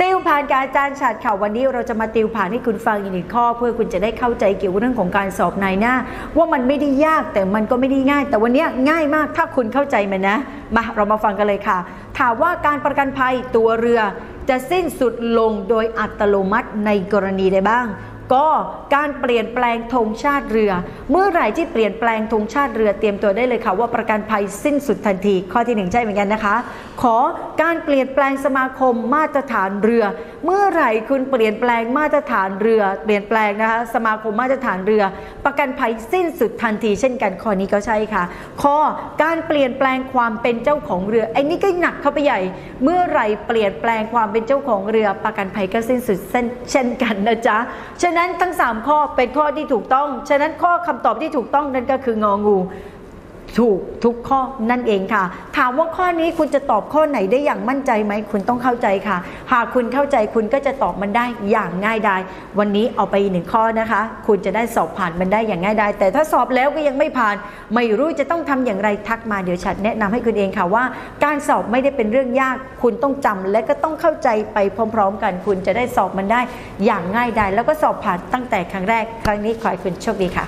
ติวผ่านการอาจารย์ฉัดค่ะวันนี้เราจะมาติวผ่านให้คุณฟังอีกหนึ่งข้อ เพื่อคุณจะได้เข้าใจเกี่ยวกับเรื่องของการสอบนายหน้า ว่ามันไม่ได้ยากแต่มันก็ไม่ได้ง่าย แต่วันนี้ง่ายมากถ้าคุณเข้าใจมันนะมาเรามาฟังกันเลยค่ะ ถามว่าการประกันภัยตัวเรือจะสิ้นสุดลงโดยอัตโนมัติในกรณีใดบ้างก็การเปลี่ยนแปลงธงชาติเรือ เมื่อไหร่ที่เปลี่ยนแปลงธงชาติเรือเตรียมตัวได้เลยค่ะว่าประกันภัยสิ้นสุดทันที ข้อที่หนึ่งใช่เหมือนกันนะคะขอการเปลี่ยนแปลงสมาคมมาตรฐานเรือ เมื่อไหร่คุณเปลี่ยนแปลงมาตรฐานเรือ เปลี่ยนแปลงนะคะสมาคมมาตรฐานเรือ ประกันภัยสิ้นสุดทันที เช่นกันข้อนี้ก็ใช่ค่ะ ข้อการเปลี่ยนแปลงความเป็นเจ้าของเรือไอ้นี่ก็หนักเข้าไปใหญ่ เมื่อไหร่เปลี่ยนแปลงความเป็นเจ้าของเรือ ประกันภัยก็สิ้นสุดเช่นกันนะจ๊ะฉะนั้นทั้ง 3 ข้อเป็นข้อที่ถูกต้อง ฉะนั้นข้อคำตอบที่ถูกต้องนั่นก็คืององู ถูกทุกข้อนั่นเองค่ะ ถามว่าข้อนี้คุณจะตอบข้อไหนได้อย่างมั่นใจไหมคุณต้องเข้าใจค่ะ หากคุณเข้าใจคุณก็จะตอบมันได้อย่างง่ายดายวันนี้เอาไปหนึ่งข้อนะคะ คุณจะได้สอบผ่านมันได้อย่างง่ายดายแต่ถ้าสอบแล้วก็ยังไม่ผ่าน ไม่รู้จะต้องทำอย่างไรทักมาเดี๋ยวฉันแนะนำให้คุณเองค่ะว่า การสอบไม่ได้เป็นเรื่องยาก คุณต้องจำและก็ต้องเข้าใจไปพร้อม ๆ กัน คุณจะได้สอบมันได้อย่างง่ายดายแล้วก็สอบผ่านตั้งแต่ครั้งแรก ครั้งนี้ขอให้คุณโชคดีค่ะ